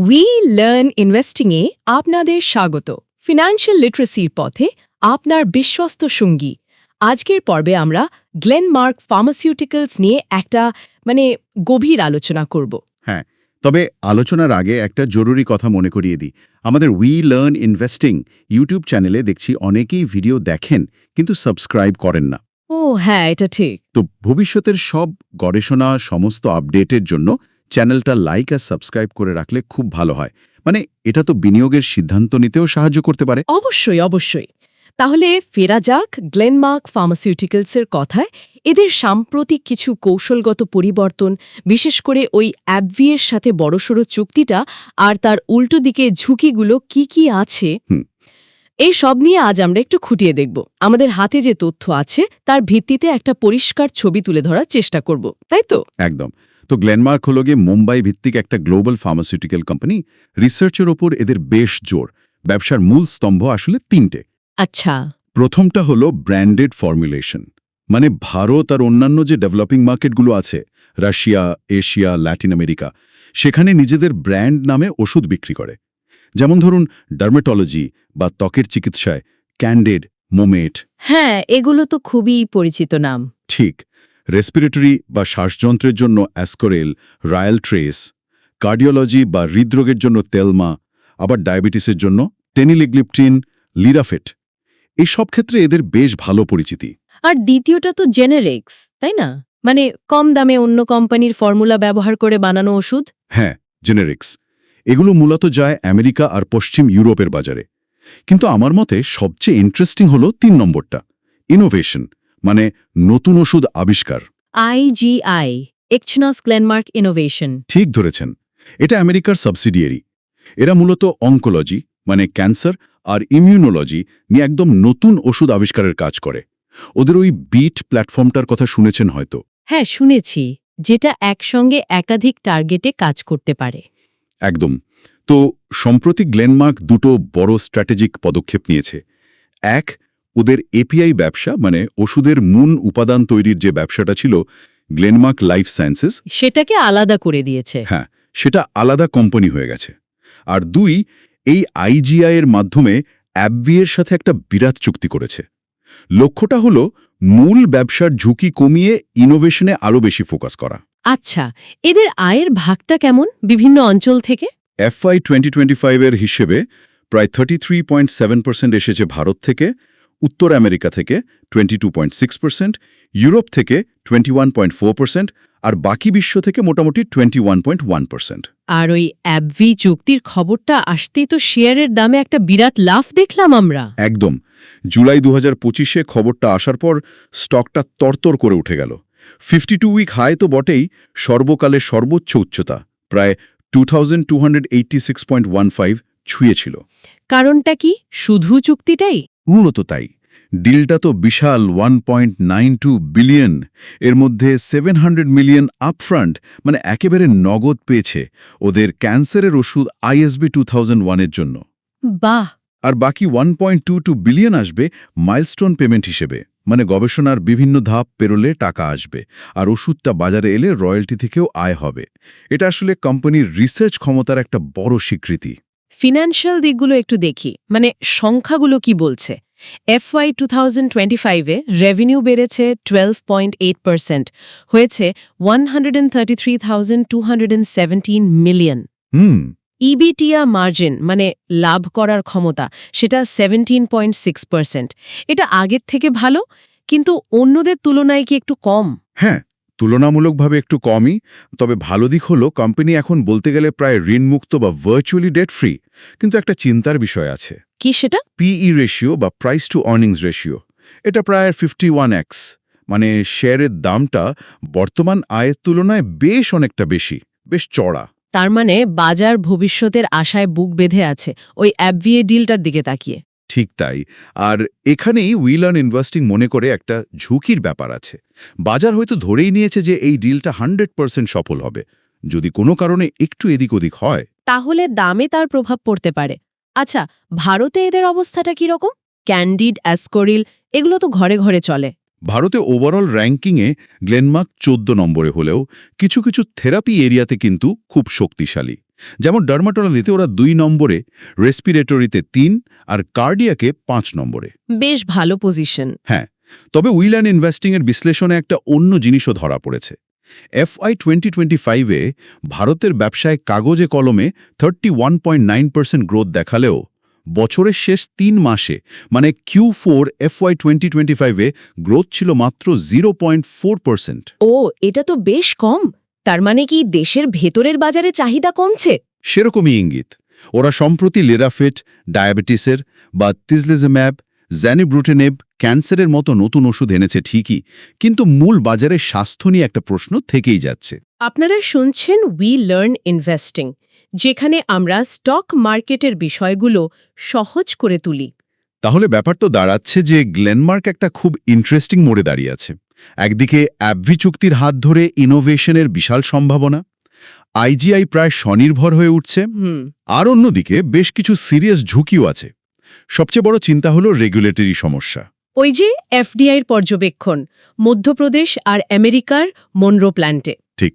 We learn ইনভেস্টিংয়ে আপনাদের স্বাগত। Financial লিটারেসির পথে আপনার বিশ্বস্ত সঙ্গী। আজকের পর্বে আমরা গ্লেনমার্ক ফার্মাসিউটিক্যালস নিয়ে একটা মানে গভীর আলোচনা করব। হ্যাঁ তবে আলোচনার আগে একটা জরুরি কথা মনে করিয়ে দিই। আমাদের উই লার্ন ইনভেস্টিং ইউটিউব চ্যানেলে দেখছি অনেকেই ভিডিও দেখেন কিন্তু সাবস্ক্রাইব করেন না। ও হ্যাঁ এটা ঠিক। তো ভবিষ্যতের সব গবেষণা সমস্ত আপডেটের জন্য চ্যানেলটা লাইক আর সাবস্ক্রাইব করে রাখলে খুব ভালো হয়। মানে এটা তো বিনিয়োগের সিদ্ধান্ত নিতেও সাহায্য করতে পারে। অবশ্যই অবশ্যই। তাহলে ফেরা যাক গ্লেনমার্ক ফার্মাসিউটিক্যালসের কথায়। এদের সাম্প্রতিক কিছু কৌশলগত পরিবর্তন বিশেষ করে ওই অ্যাবভিয়ের সাথে বড়সড় চুক্তিটা আর তার উল্টো দিকে ঝুঁকিগুলো কি কি আছে? হুম। এই সব নিয়ে আজ আমরা একটু খুঁটিয়ে দেখব। আমাদের হাতে যে তথ্য আছে তার ভিত্তিতে একটা পরিষ্কার ছবি তুলে ধরার চেষ্টা করব তাই তো? একদম। তো গ্লেনমার্ক হলো গিয়ে মুম্বাই ভিত্তিক একটা গ্লোবাল ফার্মাসিউটিক্যাল কোম্পানি। রিসার্চের ওপর এদের বেশ জোর। ব্যবসার মূল স্তম্ভ আসলে তিনটে। আচ্ছা। প্রথমটা হলো ব্র্যান্ডেড ফর্মুলেশন। মানে ভারত আর অন্যান্য যে ডেভেলপিং মার্কেটগুলো আছে রাশিয়া এশিয়া ল্যাটিন আমেরিকা সেখানে নিজেদের ব্র্যান্ড নামে ওষুধ বিক্রি করে। যেমন ধরুন ডার্মেটোলজি বা ত্বকের চিকিৎসায় ক্যান্ডেড মোমেট হ্যাঁ এগুলো তো খুবই পরিচিত নাম। ঠিক। রেসপিরেটরি বা শ্বাসযন্ত্রের জন্য অ্যাসকোরেল রায়াল ট্রেস কার্ডিওলজি বা হৃদরোগের জন্য তেলমা আবার ডায়াবেটিসের জন্য টেনিলিগ্লিপটিন লিরাফেট এই সব ক্ষেত্রে এদের বেশ ভালো পরিচিতি। আর দ্বিতীয়টা তো জেনেরিক্স তাই না? মানে কম দামে অন্য কোম্পানির ফর্মুলা ব্যবহার করে বানানো ওষুধ। হ্যাঁ জেনেরিক্স এগুলো মূলত যায় আমেরিকা আর পশ্চিম ইউরোপের বাজারে। কিন্তু আমার মতে সবচেয়ে ইন্টারেস্টিং হলো তিন নম্বরটা ইনোভেশন মানে নতুন ওষুধ আবিষ্কার। আইজিআই এক্সনস গ্লেনমার্ক ইনোভেশন ঠিক ধরেছেন এটা আমেরিকার সাবসিডিয়ারি এরা মূলত অঙ্কোলজি মানে ক্যান্সার আর ইমিউনোলজি নিয়ে একদম নতুন ওষুধ আবিষ্কারের কাজ করে। ওদের ওই বিট প্ল্যাটফর্মটার কথা শুনেছেন হয়তো। হ্যাঁ শুনেছি যেটা একসঙ্গে একাধিক টার্গেটে কাজ করতে পারে। একদম। তো সম্প্রতি গ্লেনমার্ক দুটো বড় স্ট্র্যাটেজিক পদক্ষেপ নিয়েছে। এক ওদের এপিআই ব্যবসা মানে ওষুধের মূল উপাদান তৈরির যে ব্যবসাটা ছিল গ্লেনমার্ক লাইফ সায়েন্সেস। সেটাকে আলাদা করে দিয়েছে। হ্যাঁ সেটা আলাদা কোম্পানি হয়ে গেছে। আর দুই এই আইজিআই এর মাধ্যমে অ্যাবভিয়ের সাথে একটা বিরাট চুক্তি করেছে। লক্ষ্যটা হলো মূল ব্যবসার ঝুঁকি কমিয়ে ইনোভেশনে আরও বেশি ফোকাস করা। আচ্ছা এদের আয়ের ভাগটা কেমন বিভিন্ন অঞ্চল থেকে? এফআই টোয়েন্টি টোয়েন্টি ফাইভের হিসেবে প্রায় thirty three point seven percent এসেছে ভারত থেকে উত্তর আমেরিকা থেকে twenty two point six percent Europe থেকে twenty one point four percent আর বাকি বিশ্ব থেকে মোটামুটি twenty one point one percent আর ওই অ্যাবভি চুক্তির খবরটা আসতেই তো শেয়ারের দামে একটা বিরাট লাফ দেখলাম আমরা। একদম। জুলাই দু হাজার পঁচিশে খবরটা আসার পর স্টকটা তরতর করে উঠে গেল। ফিফটি টু উইক হাই তো বটেই সর্বকালের সর্বোচ্চ উচ্চতা প্রায় two thousand two hundred eighty six point one five ছুঁয়েছিল। কারণটা কি? শুধু চুক্তিটাই? মূলত তাই। ডিলটা তো বিশাল one point nine two billion এর মধ্যে সেভেন হান্ড্রেড মিলিয়ন আপফ্রন্ট মানে একেবারে নগদ পেয়েছে ওদের ক্যান্সারের ওষুধ আইএসবি টু থাউজেন্ড ওয়ানের জন্য। বাহ! আর বাকি one point two two billion আসবে মাইলস্টোন পেমেন্ট হিসেবে। মানে গবেষণার বিভিন্ন ধাপ পেরোলে টাকা আসবে আর ওষুধটা বাজারে এলে রয়্যালটি থেকেও আয় হবে। এটা আসলে কোম্পানির রিসার্চ ক্ষমতার একটা বড় স্বীকৃতি। ফিনান্সিয়াল দিকগুলো একটু দেখি মানে সংখ্যাগুলো কি বলছে? এফওয়াই টু থাউজেন্ড টোয়েন্টি ফাইভে রেভিনিউ বেড়েছে টুয়েলভ পয়েন্ট এইট পার্সেন্ট হয়েছে one hundred thirty three thousand two hundred seventeen million hmm. EBITDA margin মানে লাভ করার ক্ষমতা সেটা সেভেন্টিন পয়েন্ট সিক্স পার্সেন্ট এটা আগের থেকে ভালো কিন্তু অন্যদের তুলনায় কি একটু কম? হ্যাঁ তুলনামূলকভাবে একটু কমই তবে ভালো দিক হলো কোম্পানি এখন বলতে গেলে প্রায় ঋণমুক্ত বা ভার্চুয়ালি ডেট ফ্রি কিন্তু একটা চিন্তার বিষয় আছে। কি সেটা? পিই রেশিও বা প্রাইস টু আর্নিংস রেশিও এটা প্রায় ফিফটি ওয়ান এক্স মানে শেয়ারের দামটা বর্তমান আয়ের তুলনায় বেশ অনেকটা বেশি বেশ চড়া তার মানে বাজার ভবিষ্যতের আশায় বুক বেঁধে আছে। ওই অ্যাবভিএ ডিলটার দিকে তাকিয়ে। ঠিক তাই। আর এখানেই উইল অন ইনভেস্টিং মনে করে একটা ঝুঁকির ব্যাপার আছে। বাজার হয়তো ধরেই নিয়েছে যে এই ডিলটা হান্ড্রেড পার্সেন্ট সফল হবে। যদি কোনো কারণে একটু এদিক ওদিক হয়। তাহলে দামে তার প্রভাব পড়তে পারে। আচ্ছা ভারতে এদের অবস্থাটা কীরকম? ক্যান্ডিড অ্যাসকোরিল এগুলো তো ঘরে ঘরে চলে। ভারতে ওভারঅল র্যাঙ্কিংয়ে গ্লেনমার্ক চোদ্দ নম্বরে হলেও কিছু কিছু থেরাপি এরিয়াতে কিন্তু খুব শক্তিশালী। যেমন ডার্মাটোলজিতে ওরা দুই নম্বরে রেসপিরেটরিতে তিন আর কার্ডিয়াকে পাঁচ নম্বরে। বেশ ভালো পজিশন হ্যাঁ তবে উইল অ্যান্ড ইনভেস্টিংয়ের বিশ্লেষণে একটা অন্য জিনিসও ধরা পড়েছে। এফআই টোয়েন্টি টোয়েন্টি ফাইভে ভারতের ব্যবসায় কাগজে কলমে thirty one point nine percent growth দেখালেও বছরের শেষ তিন মাসে মানে Q four FY twenty twenty ফাইভে গ্রোথ ছিল মাত্র জিরো পয়েন্ট ফোর পার্সেন্ট ও এটা তো বেশ কম। তার মানে কি দেশের ভেতরের বাজারে চাহিদা কমছে? সেরকমই ইঙ্গিত। ওরা সম্প্রতি লেরাফেট ডায়াবেটিসের বা তিজলিজম্যাব জ্যানিব্রুটেনেব ক্যান্সারের মতো নতুন ওষুধ এনেছে ঠিকই কিন্তু মূল বাজারে স্বাস্থ্য নিয়ে একটা প্রশ্ন থেকেই যাচ্ছে। আপনারা শুনছেন উই লার্ন ইনভেস্টিং যেখানে আমরা স্টক মার্কেটের বিষয়গুলো সহজ করে তুলি। তাহলে ব্যাপার তো দাঁড়াচ্ছে যে গ্লেনমার্ক একটা খুব ইন্টারেস্টিং মোড়ে দাঁড়িয়ে আছে। একদিকে অ্যাবভি চুক্তির হাত ধরে ইনোভেশনের বিশাল সম্ভাবনা আইজিআই প্রায় স্বনির্ভর হয়ে উঠছে। আর অন্যদিকে বেশ কিছু সিরিয়াস ঝুঁকিও আছে। সবচেয়ে বড় চিন্তা হলো রেগুলেটরি সমস্যা। ওই যে এফডিআইর পর্যবেক্ষণ মধ্যপ্রদেশ আর আমেরিকার মনরো প্ল্যান্টে ঠিক।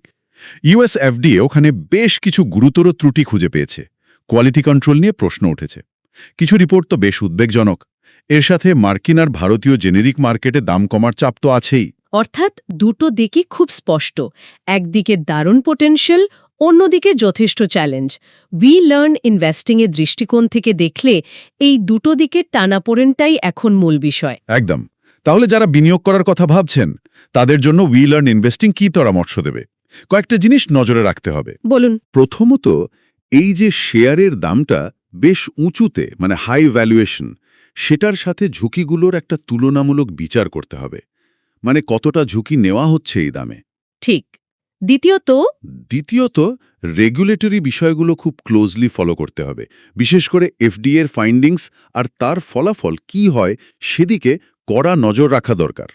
ইউএস এফডিএ ওখানে বেশ কিছু গুরুতর ত্রুটি খুঁজে পেয়েছে। কোয়ালিটি কন্ট্রোল নিয়ে প্রশ্ন উঠেছে। কিছু রিপোর্ট তো বেশ উদ্বেগজনক। এর সাথে মার্কিন আর ভারতীয় জেনেরিক মার্কেটে দাম কমার চাপ তো আছেই। অর্থাৎ দুটো দিকই খুব স্পষ্ট। একদিকে দারুণ পোটেনশিয়াল অন্যদিকে যথেষ্ট চ্যালেঞ্জ উই লার্ন ইনভেস্টিংয়ের দৃষ্টিকোণ থেকে দেখলে এই দুটো দিকের টানাপোড়েনটাই এখন মূল বিষয়। একদম। তাহলে যারা বিনিয়োগ করার কথা ভাবছেন তাদের জন্য উই লার্ন ইনভেস্টিং কী পরামর্শ দেবে? কয়েকটা জিনিস নজরে রাখতে হবে। বলুন। প্রথমত এই যে শেয়ারের দামটা বেশ উঁচুতে মানে হাই ভ্যালুয়েশন সেটার সাথে ঝুঁকিগুলোর একটা তুলনামূলক বিচার করতে হবে। মানে কতটা ঝুঁকি নেওয়া হচ্ছে এই দামে। ঠিক। দ্বিতীয়ত? দ্বিতীয়ত রেগুলেটরি বিষয়গুলো খুব ক্লোজলি ফলো করতে হবে। বিশেষ করে এফডিএ এর ফাইন্ডিংস আর তার ফলাফল কি হয় সেদিকে কড়া নজর রাখা দরকার।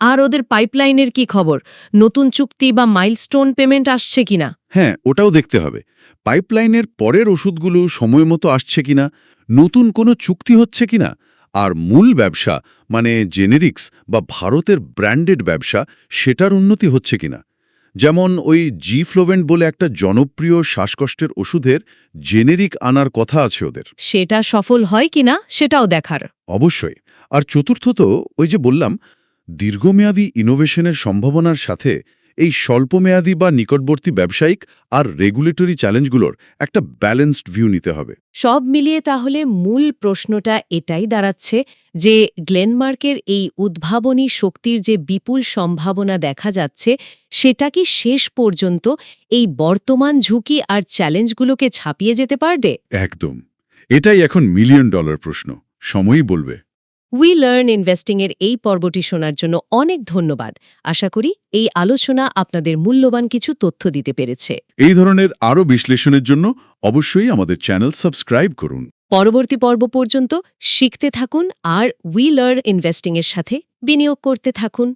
আর ওদের পাইপলাইনের কি খবর? নতুন চুক্তি বা মাইলস্টোন পেমেন্ট আসছে কিনা? হ্যাঁ ওটাও দেখতে হবে। পাইপলাইনের পরের ওষুধগুলো সময় মতো আসছে কিনা? নতুন কোনো চুক্তি হচ্ছে কিনা? আর মূল ব্যবসা মানে জেনেরিক্স বা ভারতের ব্র্যান্ডেড ব্যবসা সেটার উন্নতি হচ্ছে কিনা? যেমন ওই জি ফ্লোভেন্ট বলে একটা জনপ্রিয় শ্বাসকষ্টের ওষুধের জেনেরিক আনার কথা আছে ওদের। সেটা সফল হয় কিনা সেটাও দেখার। অবশ্যই। আর চতুর্থত ওই যে বললাম দীর্ঘমেয়াদী ইনোভেশনের সম্ভাবনার সাথে এই স্বল্পমেয়াদী বা নিকটবর্তী ব্যবসায়িক আর রেগুলেটরি চ্যালেঞ্জগুলোর একটা ব্যালেন্সড ভিউ নিতে হবে। সব মিলিয়ে তাহলে মূল প্রশ্নটা এটাই দাঁড়াচ্ছে যে গ্লেনমার্কের এই উদ্ভাবনী শক্তির যে বিপুল সম্ভাবনা দেখা যাচ্ছে সেটা কি শেষ পর্যন্ত এই বর্তমান ঝুঁকি আর চ্যালেঞ্জগুলোকে ছাপিয়ে যেতে পারবে? একদম। এটাই এখন মিলিয়ন ডলার প্রশ্ন। সময়ই বলবে। উই লার্ন ইনভেস্টিংয়ের এই পর্বটি শোনার জন্য অনেক ধন্যবাদ। আশা করি এই আলোচনা আপনাদের মূল্যবান কিছু তথ্য দিতে পেরেছে। এই ধরনের আরও বিশ্লেষণের জন্য অবশ্যই আমাদের চ্যানেল সাবস্ক্রাইব করুন। পরবর্তী পর্ব পর্যন্ত শিখতে থাকুন আর উই লার্ন ইনভেস্টিংয়ের সাথে বিনিয়োগ করতে থাকুন।